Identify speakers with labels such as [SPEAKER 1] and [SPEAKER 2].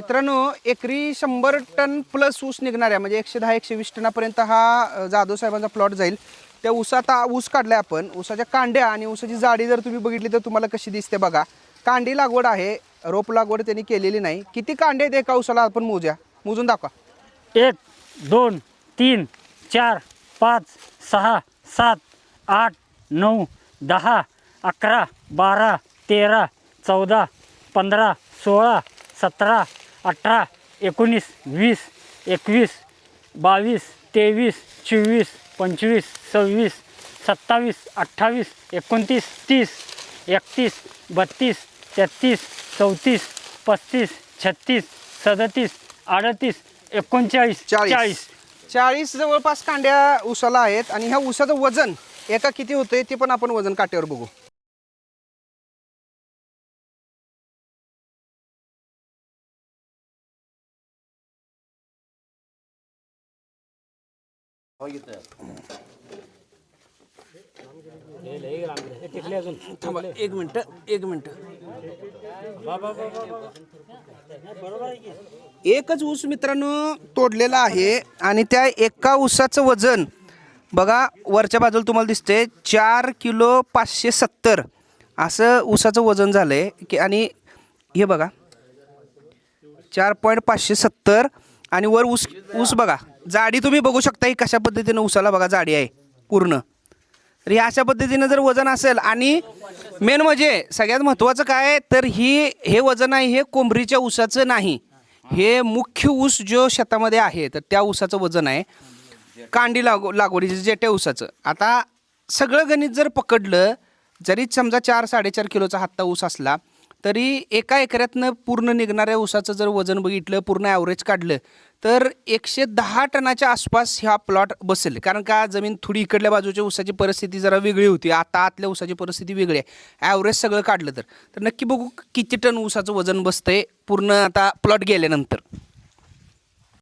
[SPEAKER 1] मित्रांनो एकरी शंभर टन प्लस ऊस निघणार आहे. म्हणजे एकशे दहा एकशे वीस टनापर्यंत हा जाधव साहेबांचा प्लॉट जाईल. त्या ऊसात ऊस काढलाय आपण. ऊसाच्या कांड्या आणि ऊसाची जाडी जर तुम्ही बघितली तर तुम्हाला कशी दिसते बघा. कांडी लागवड आहे. रोप लागवड त्यांनी केलेली नाही. किती कांडे आहेत एका ऊसाला आपण मोजूया मोजून दाखवा.
[SPEAKER 2] एक दोन तीन चार पाच सहा सात आठ नऊ दहा अकरा बारा तेरा चौदा पंधरा सोळा सतरा अठरा एकोणीस वीस एकवीस बावीस तेवीस चोवीस पंचवीस सव्वीस सत्तावीस अठ्ठावीस एकोणतीस तीस एकतीस बत्तीस तेहतीस चौतीस पस्तीस छत्तीस सदतीस अडतीस एकोणचाळीस
[SPEAKER 1] चाळीस.
[SPEAKER 2] चाळीस.
[SPEAKER 1] चाळीस जवळपास कांड्या ऊसाला आहेत आणि ह्या ऊसाचं वजन एका किती होतंय ते पण आपण वजन काट्यावर बघू. थांबा एक मिनिट एक मिनिट. एकच ऊस मित्रांनो तोडलेला आहे आणि त्या एका ऊसाचं वजन बघा वरच्या बाजूला तुम्हाला दिसते चार किलो पाचशे सत्तर. असं ऊसाचं वजन झालं आहे की आणि हे बघा चार पॉईंट पाचशे सत्तर. आणि वर ऊस ऊस बघा. जाडी तुम्ही बघू शकता ही कशा पद्धतीनं उसाला बघा जाडी आहे पूर्ण. तर ह्या अशा पद्धतीनं जर वजन असेल आणि मेन म्हणजे सगळ्यात महत्त्वाचं काय तर ही हे वजन आहे हे कोंबरीच्या ऊसाचं नाही. हे मुख्य ऊस जो शेतामध्ये आहे तर त्या ऊसाचं वजन आहे. कांडी लागव लागवडीचं जेट्या ऊसाचं. आता सगळं गणित जर पकडलं जरी समजा चार साडेचार किलोचा हत्ता ऊस असला तरी एका एकऱ्यातनं पूर्ण निघणाऱ्या ऊसाचं जर वजन बघितलं पूर्ण ॲव्हरेज काढलं तर एकशे दहा टनाच्या आसपास ह्या प्लॉट बसेल. कारण का जमीन थोडी इकडल्या बाजूच्या ऊसाची परिस्थिती जरा वेगळी होती. आता आतल्या ऊसाची परिस्थिती वेगळी आहे. ॲव्हरेज सगळं काढलं तर. तर नक्की बघू किती टन ऊसाचं वजन बसतंय. पूर्ण आता प्लॉट गेल्यानंतर.